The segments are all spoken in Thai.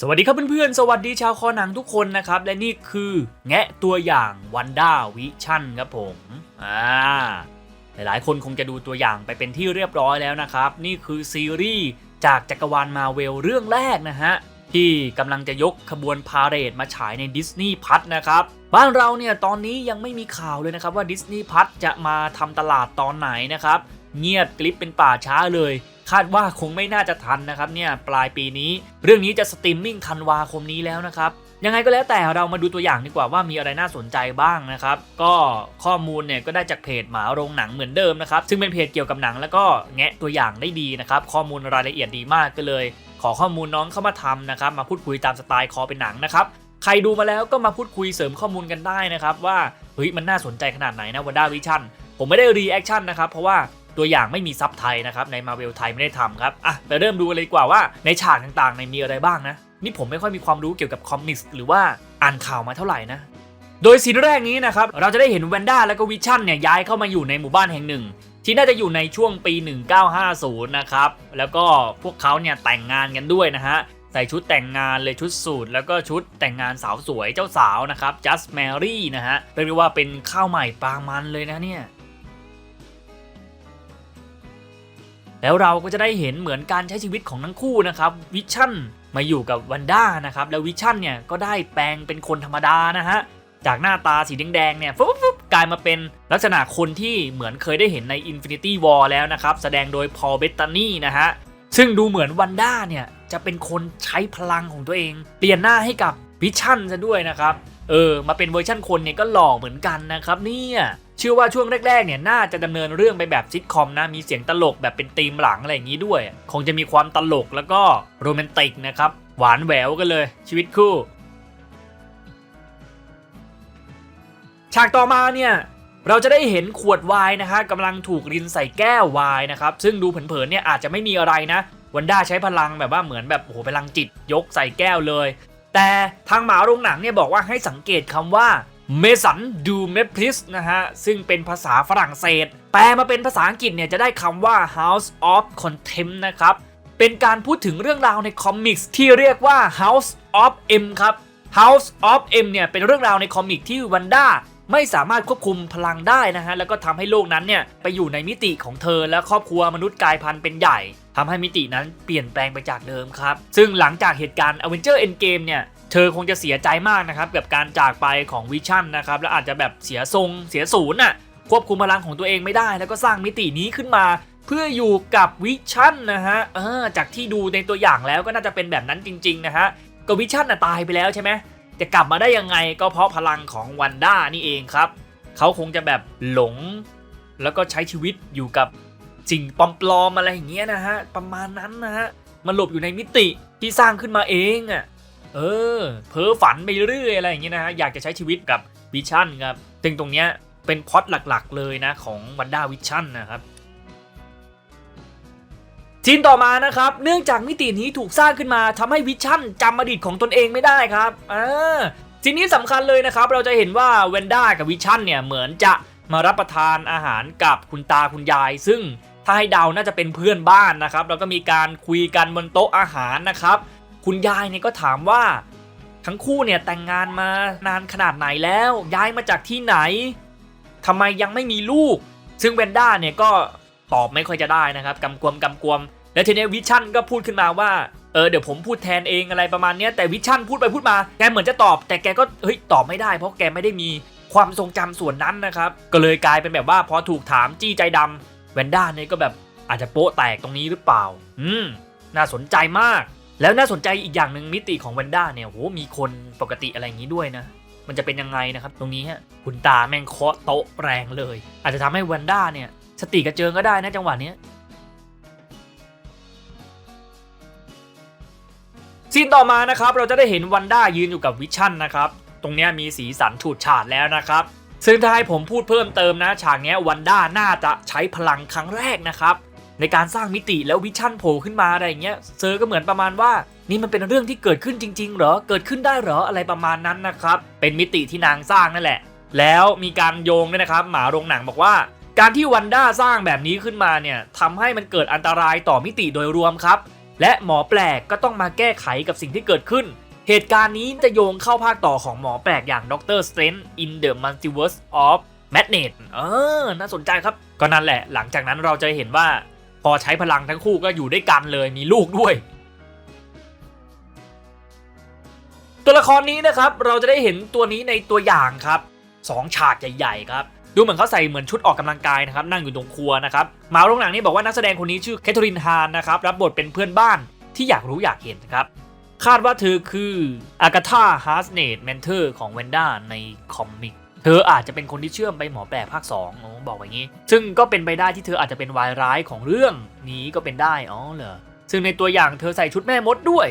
สวัสดีครับเพื่อนๆ สวัสดีชาวคอหนังทุกคนนะครับ และนี่คือแงะตัวอย่างวันด้าวิชั่นครับผมอ่าหลายๆคนคงจะดูตัวอย่างไปเป็นที่เรียบร้อยแล้วนะครับ นี่คือซีรีส์จากจักรวาลมาเวลเรื่องแรกนะฮะ ที่กำลังจะยกขบวนพาเหรดมาฉายในดิสนีย์พัทนะครับ บ้านเราเนี่ยตอนนี้ยังไม่มีข่าวเลยนะครับว่าดิสนีย์พัทจะมาทำตลาดตอนไหนนะครับ เงียบกลิปเป็นป่าช้าเลย คาดว่าคงไม่น่าจะทันนะครับเนี่ยปลายปีนี้ เรื่องนี้จะสตรีมมิ่งธันวาคมนี้แล้วนะครับยังไงก็แล้วแต่เรามาดูตัวอย่างดีกว่าว่ามีอะไรน่าสนใจบ้างนะครับ ก็ข้อมูลเนี่ยก็ได้จากเพจหมาโรงหนังเหมือนเดิมนะครับ ซึ่งเป็นเพจเกี่ยวกับหนังแล้วก็แงะตัวอย่างได้ดีนะครับ ข้อมูลรายละเอียดดีมากก็เลย ขอข้อมูลน้องเข้ามาทำนะครับ มาพูดคุยตามสไตล์คอเป็นหนังนะครับ ใครดูมาแล้วก็มาพูดคุยเสริมข้อมูลกันได้นะครับ ว่าเฮ้ยมันน่าสนใจขนาดไหนนะวันด้าวิชั่นผมไม่ได้รีแอคชั่นนะครับเพราะว่า ตัวอย่างไม่มีซับไทยนะครับในมาเวลไทยไม่ได้ทำครับอะไปเริ่มดูเลยดีกว่าว่าในฉากต่างๆในมีอะไรบ้างนะนี่ผมไม่ค่อยมีความรู้เกี่ยวกับคอมิกส์หรือว่าอ่านข่าวมาเท่าไหร่นะโดยซีนแรกนี้นะครับเราจะได้เห็นแวนด้าและก็วิชั่นเนี่ยย้ายเข้ามาอยู่ในหมู่บ้านแห่งหนึ่ง ที่น่าจะอยู่ในช่วงปี 1950 นะครับแล้วก็พวกเขาเนี่ยแต่งงานกันด้วยนะฮะใส่ชุดแต่งงานเลยชุดสูทแล้วก็ชุดแต่งงานสาวสวยเจ้าสาวนะครับ just Mary นะฮะเรียกได้ว่าเป็นข้าวใหม่ปลามันเลยนะเนี่ย แล้วเราก็จะได้เห็นเหมือนการใช้ชีวิตของทั้งคู่นะครับวิชั่นมาอยู่กับวันด้านะครับแล้ววิชั่นเนี่ยก็ได้แปลงเป็นคนธรรมดานะฮะจากหน้าตาสีแดงๆเนี่ยฟุ๊บฟุ๊บกลายมาเป็นลักษณะคนที่เหมือนเคยได้เห็นใน Infinity War แล้วนะครับ แสดงโดยพอลเบตตานีนะฮะ ซึ่งดูเหมือนวันด้าเนี่ยจะเป็นคนใช้พลังของตัวเอง เปลี่ยนหน้าให้กับวิชั่นซะด้วยนะครับ เออ มาเป็นเวอร์ชั่นคนเนี่ยก็หล่อเหมือนกันนะครับเนี่ย เชื่อว่าช่วงแรกๆเนี่ยน่าจะดำเนินเรื่องไปแบบซิทคอมนะมีเสียงตลกแบบเป็นธีมหลังอะไรอย่างนี้ด้วย คงจะมีความตลกแล้วก็โรแมนติกนะครับ หวานแหววกันเลย ชีวิตคู่ ฉากต่อมาเนี่ยเราจะได้เห็นขวดไวน์นะฮะกำลังถูกรินใส่แก้วไวน์นะครับ ซึ่งดูเผินๆเนี่ยอาจจะไม่มีอะไรนะวันด้าใช้พลังแบบว่าเหมือนแบบโอ้โหพลังจิตยกใส่แก้วเลย แต่ทางหมาโรงหนังเนี่ยบอกว่าให้สังเกตคำว่า เมสันดูเมพลิสนะฮะ ซึ่งเป็นภาษาฝรั่งเศส แปลมาเป็นภาษาอังกฤษเนี่ยจะได้คำว่า House of Contempt นะครับ เป็นการพูดถึงเรื่องราวในคอมิกส์ที่เรียกว่า House of M ครับ House of M เนี่ยเป็นเรื่องราวในคอมิกที่วันด้าไม่สามารถควบคุมพลังได้นะฮะ แล้วก็ทำให้โลกนั้นเนี่ยไปอยู่ในมิติของเธอและครอบครัวมนุษย์กายพันธุ์เป็นใหญ่ทำให้มิตินั้นเปลี่ยนแปลงไปจากเดิมครับ ซึ่งหลังจากเหตุการณ์ Avenger Endgame เนี่ย เธอคงจะเสียใจมากนะครับกับการจากไปของวิชั่นนะครับแล้วอาจจะแบบเสียทรงเสียศูนย์น่ะควบคุมพลังของตัวเองไม่ได้ แล้วก็สร้างมิตินี้ขึ้นมาเพื่ออยู่กับวิชั่นนะฮะเออจากที่ดูในตัวอย่างแล้วก็น่าจะเป็นแบบนั้นจริง ๆ นะฮะก็วิชั่นน่ะตายไปแล้วใช่ไหมจะกลับมาได้ยังไงก็เพราะพลังของวันด้านี่เองครับ เขาคงจะแบบหลง แล้วก็ใช้ชีวิตอยู่กับสิ่งปลอมๆอะไรอย่างเงี้ยนะฮะประมาณนั้นนะฮะมันหลบอยู่ในมิติที่สร้างขึ้นมาเองอะ เออ เพ้อฝันไปเรื่อยอะไรอย่างเงี้ยนะฮะอยากจะใช้ชีวิตกับวิชั่นครับซึ่งตรงเนี้ยเป็นพอตหลักๆ เลยนะของวันด้าวิชั่นนะครับทีนต่อมานะครับ เนื่องจากมิตินี้ถูกสร้างขึ้นมาทำให้วิชั่นจำอดีตของตนเองไม่ได้ครับอ่าทีนี้สำคัญเลยนะครับ เราจะเห็นว่าเวนด้ากับวิชั่นเนี่ยเหมือนจะมารับประทานอาหารกับคุณตาคุณยาย ซึ่งถ้าให้เดาน่าจะเป็นเพื่อนบ้านนะครับ แล้วก็มีการคุยกันบนโต๊ะอาหารนะครับ คุณยายเนี่ยก็ถามว่า ทั้งคู่เนี่ยแต่งงานมานานขนาดไหนแล้ว ย้ายมาจากที่ไหนทำไมยังไม่มีลูก ซึ่งเวนด้าเนี่ยก็ตอบไม่ค่อยจะได้นะครับกำกวมกำกวม แล้วทีเนี้วิชั่นก็พูดขึ้นมาว่าเออเดี๋ยวผมพูดแทนเองอะไรประมาณเนี้ยแต่วิชั่นพูดไปพูดมาแกเหมือนจะตอบ แต่แกก็เฮ้ยตอบไม่ได้ เพราะแกไม่ได้มีความทรงจำส่วนนั้นนะครับ ก็เลยกลายเป็นแบบว่าพอถูกถามจี้ใจดำเวนด้าเนี่ยก็แบบอาจจะโป๊ะแตกตรงนี้หรือเปล่า อืม น่าสนใจมาก แล้วน่าสนใจอีกอย่างหนึ่งมิติของเวนด้าเนี่ยโหมีคนปกติอะไรอย่างนี้ด้วยนะ มันจะเป็นยังไงนะครับ ตรงนี้ฮะคุณตาแม่งเคาะโต๊ะแรงเลย อาจจะทำให้เวนด้าเนี่ย สติกระเจิงก็ได้นะจังหวะเนี้ยซีนต่อมานะครับเราจะได้เห็นวันด้ายืนอยู่กับวิชั่นนะครับ ตรงนี้มีสีสันฉูดฉาดแล้วนะครับ ซึ่งถ้าให้ผมพูดเพิ่มเติมนะ ฉากนี้วันด้าน่าจะใช้พลังครั้งแรกนะครับ ในการสร้างมิติแล้ววิชั่นโผล่ขึ้นมาอะไรอย่างเงี้ยเซอร์ก็เหมือนประมาณว่า นี่มันเป็นเรื่องที่เกิดขึ้นจริง ๆ เหรอ เกิดขึ้นได้เหรออะไรประมาณนั้นนะครับ เป็นมิติที่นางสร้างนั่นแหละ แล้วมีการโยงด้วยนะครับ หมาโรงหนังบอกว่า การที่วันด้าสร้างแบบนี้ขึ้นมาเนี่ยทำให้มันเกิดอันตรายต่อมิติโดยรวมครับ และหมอแปลกก็ต้องมาแก้ไขกับสิ่งที่เกิดขึ้น เหตุการณ์นี้จะโยงเข้าภาคต่อของหมอแปลกอย่าง Doctor Strange in the Multiverse of Madness เออ น่าสนใจครับ ก็นั่นแหละ หลังจากนั้นเราจะเห็นว่า พอใช้พลังทั้งคู่ก็อยู่ด้วยกันเลยมีลูกด้วย ตัวละครนี้นะครับเราจะได้เห็นตัวนี้ในตัวอย่างครับสองฉากใหญ่ๆครับดูเหมือนเขาใส่เหมือนชุดออกกำลังกายนะครับนั่งอยู่ตรงครัวนะครับมาโรงหนังนี่บอกว่านักแสดงคนนี้ชื่อแคทเธอรีนฮานนะครับรับบทเป็นเพื่อนบ้านที่อยากรู้อยากเห็นครับคาดว่าเธอคืออากาธาฮาร์สเนตแมนเทอร์ของเวนด้าในคอมิก เธออาจจะเป็นคนที่เชื่อมไปหมอแปลกภาค2อ๋อบอกอย่างนี้ ซึ่งก็เป็นไปได้ที่เธออาจจะเป็นวายร้ายของเรื่องนี้ก็เป็นได้อ๋อเหรอซึ่งในตัวอย่างเธอใส่ชุดแม่มดด้วย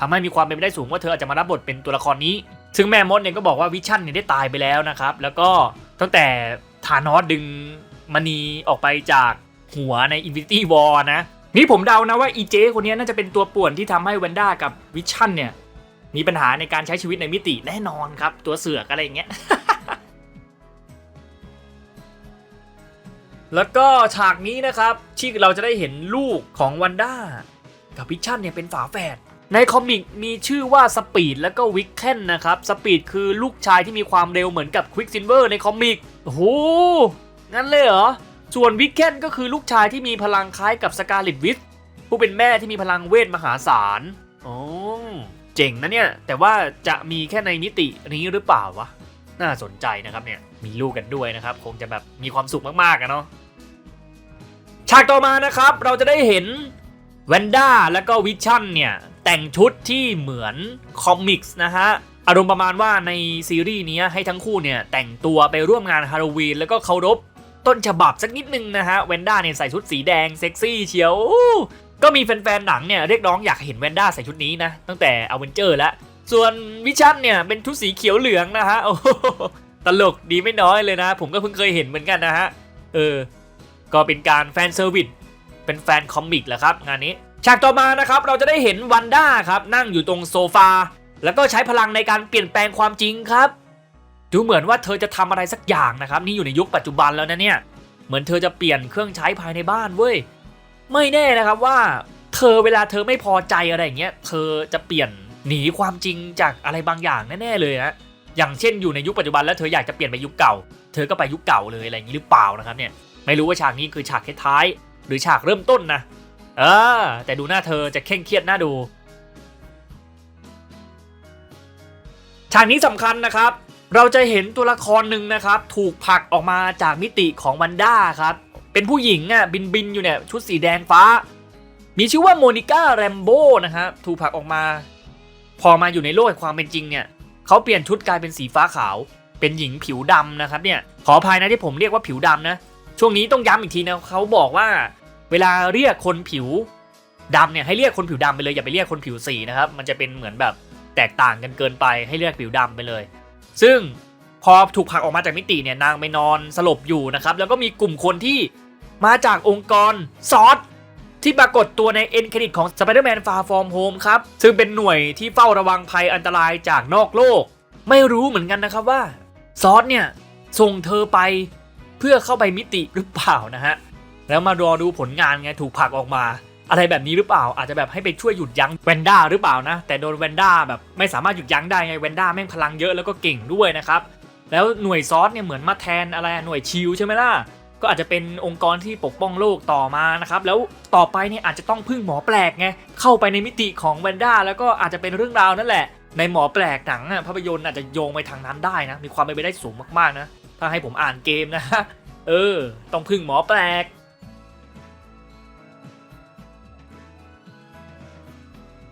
ทำให้มีความเป็นไปได้สูงว่าเธออาจจะมารับบทเป็นตัวละครนี้ ซึ่งแม่มดเนี่ยก็บอกว่าวิชั่นเนี่ยได้ตายไปแล้วนะครับ แล้วก็ตั้งแต่ธานอสดึงมณีออกไปจากหัวใน Infinity War นะ นี่ผมเดานะว่าอีเจคนนี้น่าจะเป็นตัวป่วนที่ทำให้แวนด้ากับวิชั่นเนี่ยมีปัญหาในการใช้ชีวิตในมิติแน่นอนครับ ตัวเสือกอะไรอย่างเงี้ย แล้วก็ฉากนี้นะครับที่เราจะได้เห็นลูกของวันด้ากับวิชั่นเนี่ยเป็นฝาแฝดในคอมิกมีชื่อว่าสปีดแล้วก็วิกเคนนะครับสปีดคือลูกชายที่มีความเร็วเหมือนกับควิกซินเวอร์ในคอมิกโอ้โหงั้นเลยเหรอ ส่วนวิกเคนก็คือลูกชายที่มีพลังคล้ายกับสกาเลตวิทผู้เป็นแม่ที่มีพลังเวทมหาศาลโอ้เจ๋งนะเนี่ย แต่ว่าจะมีแค่ในมิตินี้หรือเปล่าวะ น่าสนใจนะครับเนี่ย มีลูกกันด้วยนะครับ คงจะแบบมีความสุขมากๆอะเนาะฉากต่อมานะครับ เราจะได้เห็นแวนด้าและก็วิชั่นเนี่ย แต่งชุดที่เหมือนคอมิกส์นะฮะอารมณ์ประมาณว่าในซีรีส์นี้ให้ทั้งคู่เนี่ย แต่งตัวไปร่วมงานฮาโลวีนแล้วก็เคารพต้นฉบับสักนิดนึงนะฮะแวนด้าเนี่ยใส่ชุดสีแดงเซ็กซี่เชียว ก็มีแฟนๆหนังเนี่ยเรียกร้องอยากเห็นแวนด้าใส่ชุดนี้นะ ตั้งแต่อเวนเจอร์แล้ว ส่วนวิชั่นเนี่ยเป็นชุดสีเขียวเหลืองนะฮะโอ้ ตลกดีไม่น้อยเลยนะ ผมก็เพิ่งเคยเห็นเหมือนกันนะฮะ เออ ก็เป็นการแฟนเซอร์วิส เป็นแฟนคอมิกแหละครับ งานนี้ ฉากต่อมานะครับ เราจะได้เห็นวันด้าครับ นั่งอยู่ตรงโซฟา แล้วก็ใช้พลังในการเปลี่ยนแปลงความจริงครับ ดูเหมือนว่าเธอจะทำอะไรสักอย่างนะครับ นี่อยู่ในยุคปัจจุบันแล้วนะเนี่ย เหมือนเธอจะเปลี่ยนเครื่องใช้ภายในบ้านเว้ย ไม่แน่นะครับว่า เธอเวลาเธอไม่พอใจอะไรอย่างเงี้ย เธอจะเปลี่ยนหนีความจริงจากอะไรบางอย่างแน่ๆเลยฮะ อย่างเช่นอยู่ในยุคปัจจุบันแล้วเธออยากจะเปลี่ยนไปยุคเก่า เธอก็ไปยุคเก่าเลยอะไรอย่างนี้หรือเปล่านะครับเนี่ยไม่รู้ว่าฉากนี้คือฉากท้ายหรือฉากเริ่มต้นนะเออแต่ดูหน้าเธอจะเคร่งเครียดหน่าดู ฉากนี้สำคัญนะครับ เราจะเห็นตัวละครหนึ่งนะครับ ถูกผลักออกมาจากมิติของวันด้าครับ เป็นผู้หญิงอะบินบินอยู่เนี่ยชุดสีแดงฟ้า มีชื่อว่าโมนิก้าแรมโบ้นะครับถูกผลักออกมา พอมาอยู่ในโลกแห่งความเป็นจริงเนี่ย เขาเปลี่ยนชุดกลายเป็นสีฟ้าขาว เป็นหญิงผิวดำนะครับเนี่ยขออภัยนะที่ผมเรียกว่าผิวดำนะช่วงนี้ต้องย้ำอีกทีนะเขาบอกว่า เวลาเรียกคนผิวดำเนี่ยให้เรียกคนผิวดำไปเลยอย่าไปเรียกคนผิวสีนะครับมันจะเป็นเหมือนแบบแตกต่างกันเกินไปให้เรียกผิวดำไปเลย ซึ่งพอถูกผลักออกมาจากมิติเนี่ยนางไปนอนสลบอยู่นะครับแล้วก็มีกลุ่มคนที่มาจากองค์กรซอส ที่ปรากฏตัวในเอ็นเครดิตของ Spider-Man Far From Home ครับ ซึ่งเป็นหน่วยที่เฝ้าระวังภัยอันตรายจากนอกโลก ไม่รู้เหมือนกันนะครับว่า ซอสเนี่ยส่งเธอไปเพื่อเข้าไปมิติหรือเปล่านะฮะ แล้วมารอดูผลงานไงถูกผลักออกมา อะไรแบบนี้หรือเปล่า อาจจะแบบให้ไปช่วยหยุดยั้งแวนด้าหรือเปล่านะ แต่โดนแวนด้าแบบไม่สามารถหยุดยั้งได้ไงแวนด้าแม่งพลังเยอะแล้วก็เก่งด้วยนะครับแล้วหน่วยซอสเนี่ยเหมือนมาแทนอะไรหน่วยชิลใช่ไหมล่ะ ก็อาจจะเป็นองค์กรที่ปกป้องโลกต่อมานะครับ แล้วต่อไปเนี่ยอาจจะต้องพึ่งหมอแปลกไง เข้าไปในมิติของแวนด้าแล้วก็อาจจะเป็นเรื่องราวนั่นแหละ ในหมอแปลกหนังอะภาพยนตร์อาจจะโยงไปทางนั้นได้นะ มีความเป็นไปได้สูงมากๆนะ ถ้าให้ผมอ่านเกมนะ เออ ต้องพึ่งหมอแปลก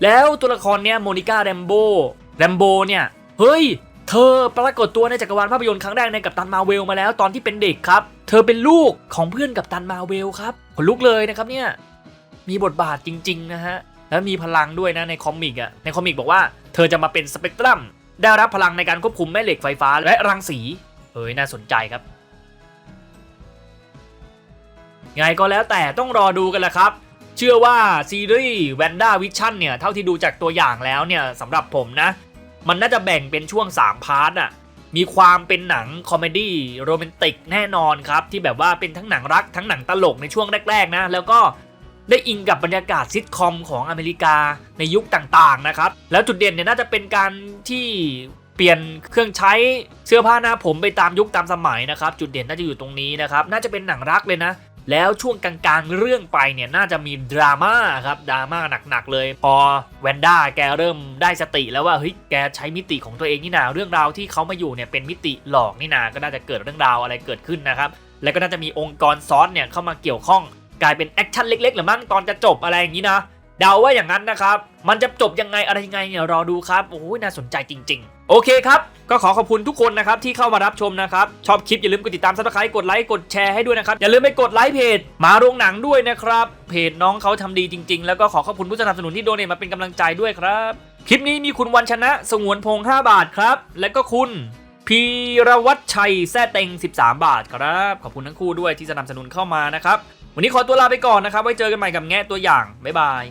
แล้วตัวละครเนี่ยโมนิก้าแรมโบแรมโบเนี่ยเฮ้ย เธอปรากฏตัวในจักรวาลภาพยนตร์ครั้งแรกในกัปตันมาเวลมาแล้วตอนที่เป็นเด็กครับ เธอเป็นลูกของเพื่อนกัปตันมาเวลครับขนลุกเลยนะครับเนี่ยมีบทบาทจริงๆนะฮะแล้วมีพลังด้วยนะในคอมิกอะในคอมิกบอกว่าเธอจะมาเป็นสเปกตรัมได้รับพลังในการควบคุมแม่เหล็กไฟฟ้าและรังสีเฮ้ยน่าสนใจครับไงก็แล้วแต่ต้องรอดูกันแหละครับ เชื่อว่าซีรีส์แวนด้าวิชั่นเนี่ย เท่าที่ดูจากตัวอย่างแล้วเนี่ยสำหรับผมนะ มันน่าจะแบ่งเป็นช่วง 3 พาร์ทอะ มีความเป็นหนังคอมเมดี้โรแมนติกแน่นอนครับ ที่แบบว่าเป็นทั้งหนังรักทั้งหนังตลกในช่วงแรกๆนะ แล้วก็ได้อิงกับบรรยากาศซิทคอมของอเมริกาในยุคต่างๆนะครับ แล้วจุดเด่นเนี่ยน่าจะเป็นการที่เปลี่ยนเครื่องใช้เสื้อผ้าหน้าผมไปตามยุคตามสมัยนะครับ จุดเด่นน่าจะอยู่ตรงนี้นะครับ น่าจะเป็นหนังรักเลยนะ แล้วช่วงกลางๆเรื่องไปเนี่ยน่าจะมีดราม่าครับดราม่าหนักๆเลย พอแวนด้าแกเริ่มได้สติแล้วว่าเฮ้ยแกใช้มิติของตัวเองนี่นาเรื่องราวที่เขามาอยู่เนี่ยเป็นมิติหลอกนี่นาก็น่าจะเกิดเรื่องราวอะไรเกิดขึ้นนะครับแล้วก็น่าจะมีองค์กรซ้อนเนี่ยเข้ามาเกี่ยวข้อง กลายเป็นแอคชั่นเล็กๆหรือมั้งตอนจะจบอะไรอย่างนี้นะเดาว่าอย่างนั้นนะครับ มันจะจบยังไงอะไรยังไงเนี่ยรอดูครับโอ้ยน่าสนใจจริง ๆ โอเคครับ ก็ขอขอบคุณทุกคนนะครับที่เข้ามารับชมนะครับ ชอบคลิปอย่าลืมกดติดตามซับสไครต์กดไลค์กดแชร์ให้ด้วยนะครับ อย่าลืมไปกดไลค์เพจมาโรงหนังด้วยนะครับ เพจน้องเขาทำดีจริง ๆ แล้วก็ขอขอบคุณผู้สนับสนุนที่โดเนทมาเป็นกำลังใจด้วยครับ คลิปนี้มีคุณวันชนะสงวนพงษ์5บาทครับ และก็คุณพีรวัตชัยแซ่เต็ง 13 บาทครับ ขอบคุณทั้งคู่ด้วยที่สนับสนุนเข้ามานะครับ วันนี้ขอตัวลาไปก่อนนะครับ ไว้เจอกันใหม่กับแง่ตัวอย่าง บ๊ายบาย